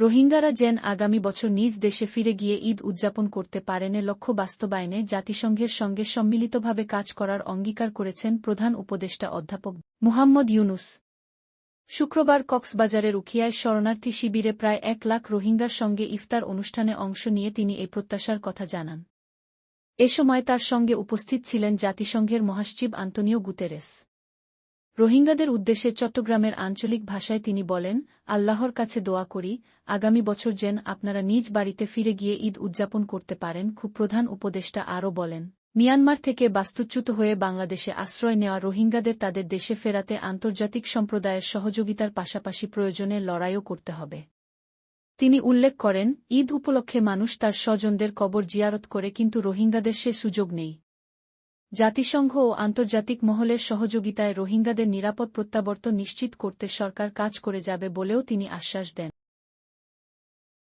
রোহিঙ্গারা যেন আগামী বছর নিজ দেশে ফিরে গিয়ে ঈদ উদযাপন করতে পারেন লক্ষ্য বাস্তবায়নে জাতিসংঘের সঙ্গে সম্মিলিতভাবে কাজ করার অঙ্গীকার করেছেন প্রধান উপদেষ্টা অধ্যাপক মুহাম্মদ ইউনুস। শুক্রবার কক্সবাজারের উখিয়ায় শরণার্থী শিবিরে প্রায় এক লাখ রোহিঙ্গার সঙ্গে ইফতার অনুষ্ঠানে অংশ নিয়ে তিনি এই প্রত্যাশার কথা জানান। এ সময় তার সঙ্গে উপস্থিত ছিলেন জাতিসংঘের মহাসচিব আন্তনিও গুতেরেস। রোহিঙ্গাদের উদ্দেশ্যে চট্টগ্রামের আঞ্চলিক ভাষায় তিনি বলেন, আল্লাহর কাছে দোয়া করি, আগামী বছর যেন আপনারা নিজ বাড়িতে ফিরে গিয়ে ঈদ উদযাপন করতে পারেন, খুব প্রধান উপদেষ্টা আরও বলেন। মিয়ানমার থেকে বাস্তুচ্যুত হয়ে বাংলাদেশে আশ্রয় নেওয়া রোহিঙ্গাদের তাদের দেশে ফেরাতে আন্তর্জাতিক সম্প্রদায়ের সহযোগিতার পাশাপাশি প্রয়োজনে লড়াইও করতে হবে। তিনি উল্লেখ করেন, ঈদ উপলক্ষে মানুষ তার স্বজনদের কবর জিয়ারত করে কিন্তু রোহিঙ্গাদের সে সুযোগ নেই। জাতিসংঘ ও আন্তর্জাতিক মহলের সহযোগিতায় রোহিঙ্গাদের নিরাপদ প্রত্যাবর্তন নিশ্চিত করতে সরকার কাজ করে যাবে বলেও তিনি আশ্বাস দেন।